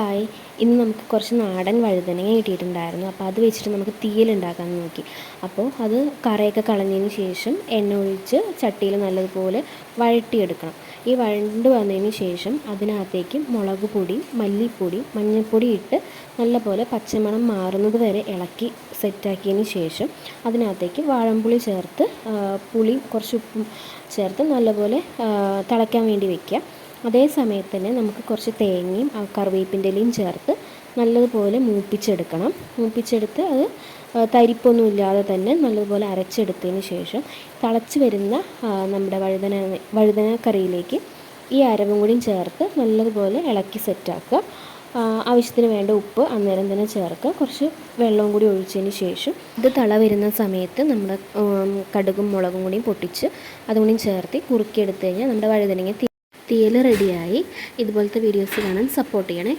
Hi ഇന്ന് നമുക്ക് കുറച്ച് നാടൻ വഴുതനങ്ങ കിട്ടിയിട്ടുണ്ടായിരുന്നു. അപ്പോൾ അത് വെച്ചിട്ട് നമുക്ക് തീയലുണ്ടാക്കാൻ നോക്കി. അപ്പോൾ അത് കറയൊക്കെ കളഞ്ഞതിന് ശേഷം എണ്ണ ഒഴിച്ച് ചട്ടിയിൽ നല്ലതുപോലെ വഴട്ടിയെടുക്കണം ഈ വഴണ്ട് വന്നതിന് ശേഷം അതിനകത്തേക്ക് മുളക് പൊടി മല്ലിപ്പൊടി മഞ്ഞൾപ്പൊടി ഇട്ട് നല്ലപോലെ പച്ചമണം മാറുന്നത് വരെ ഇളക്കി സെറ്റാക്കിയതിന് ശേഷം അതിനകത്തേക്ക് വാഴമ്പുളി ചേർത്ത് പുളി കുറച്ച് ഉപ്പും ചേർത്ത് നല്ലപോലെ തിളയ്ക്കാൻ വേണ്ടി വെക്കുക. അതേ സമയത്ത് തന്നെ നമുക്ക് കുറച്ച് തേങ്ങയും കറിവേപ്പിന്റെ ഇലയും ചേർത്ത് നല്ലതുപോലെ മൂപ്പിച്ചെടുക്കണം. മൂപ്പിച്ചെടുത്ത് അത് തരിപ്പൊന്നും ഇല്ലാതെ തന്നെ നല്ലതുപോലെ അരച്ചെടുത്തതിന് ശേഷം തിളച്ച് വരുന്ന നമ്മുടെ വഴുതന വഴുതന കറിയിലേക്ക് ഈ അരവും കൂടിയും ചേർത്ത് നല്ലതുപോലെ ഇളക്കി സെറ്റാക്കുക. ആവശ്യത്തിന് വേണ്ട ഉപ്പ് അന്നേരം തന്നെ ചേർക്കുക. കുറച്ച് വെള്ളവും കൂടി ഒഴിച്ചതിന് ശേഷം ഇത് തള വരുന്ന സമയത്ത് നമ്മുടെ കടുകും മുളകും കൂടിയും പൊട്ടിച്ച് അതും കൂടിയും ചേർത്ത് കുറുക്കിയെടുത്ത് കഴിഞ്ഞാൽ നമ്മുടെ വഴുതനങ്ങ തീയൽ റെഡിയായി ഇതുപോലത്തെ വീഡിയോസ് കാണാൻ സപ്പോർട്ട് ചെയ്യണേ.